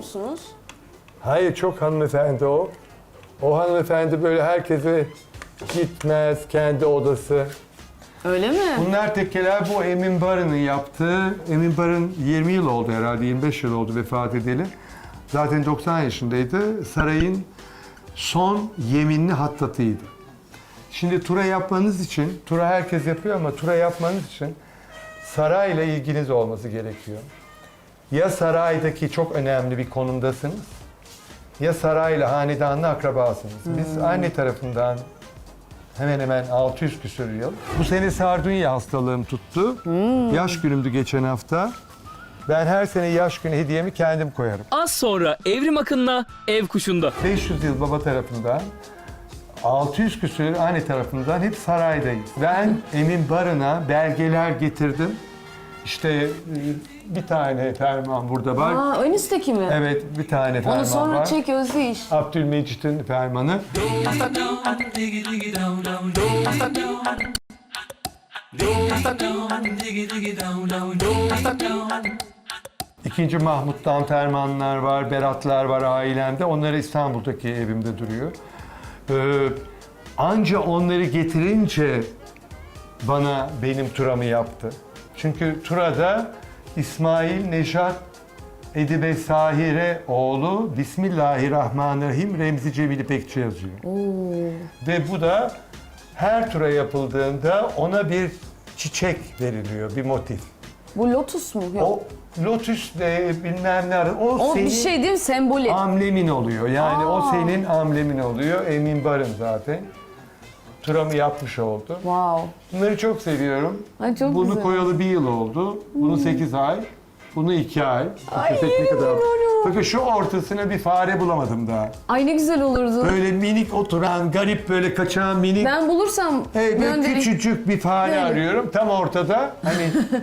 musunuz? Hayır çok hanımefendi o. O hanımefendi böyle herkese gitmez kendi odası. Öyle mi? Bunlar tekkeler bu Emin Barın'ın yaptığı. Emin Barın 20 yıl oldu herhalde, 25 yıl oldu vefat edeli. Zaten 90 yaşındaydı. Sarayın son yeminli hattatıydı. Şimdi tura yapmanız için, tura herkes yapıyor ama tura yapmanız için sarayla ilginiz olması gerekiyor. Ya saraydaki çok önemli bir konumdasınız, ya sarayla, hanedanla akrabasınız. Biz anne tarafından hemen hemen 600 küsur yıl. Bu sene sardunya hastalığım tuttu. Yaş günümdü geçen hafta. Ben her sene yaş günü hediyemi kendim koyarım. Az sonra Evrim Akın'la Ev Kuşu'nda. 500 yıl baba tarafından, 600 küsur yıl anne tarafından hep saraydayız. Ben Emin Barın'a belgeler getirdim. İşte e, bir tane ferman burada var. Aa, ön üstteki mi? Evet bir tane ferman Onu sonra var. çek Özdeyiş. Abdülmecit'in fermanı. İkinci Mahmut'tan fermanlar var, Beratlar var ailemde. Onlar İstanbul'daki evimde duruyor. Ee, anca onları getirince bana benim turamı yaptı. Çünkü turada İsmail Nejat Edibe Sahire oğlu Bismillahirrahmanirrahim Remzi Cemil İpekçi yazıyor. Ve bu da her tura yapıldığında ona bir çiçek veriliyor, bir motif. Bu lotus mu? Yok. O lotus de bilmem ne o, O senin bir şey değil mi? Semboli. amblemin oluyor. Yani o Aa. senin amblemin oluyor. Emin Barın zaten. Turamı yapmış oldu. Wow. Bunları çok seviyorum. Ay çok Bunu güzel. Hmm. koyalı bir yıl oldu. Bunu 8 ay. Bunu 2 ay. Ay, ne kadar... inanamıyorum. Bakın şu ortasına bir fare bulamadım daha. Ay ne güzel olurdu. Böyle minik oturan, garip böyle kaçan minik... Ben bulursam Evet, böyle göndereyim. küçücük bir fare Böyle. arıyorum. Tam ortada. Hani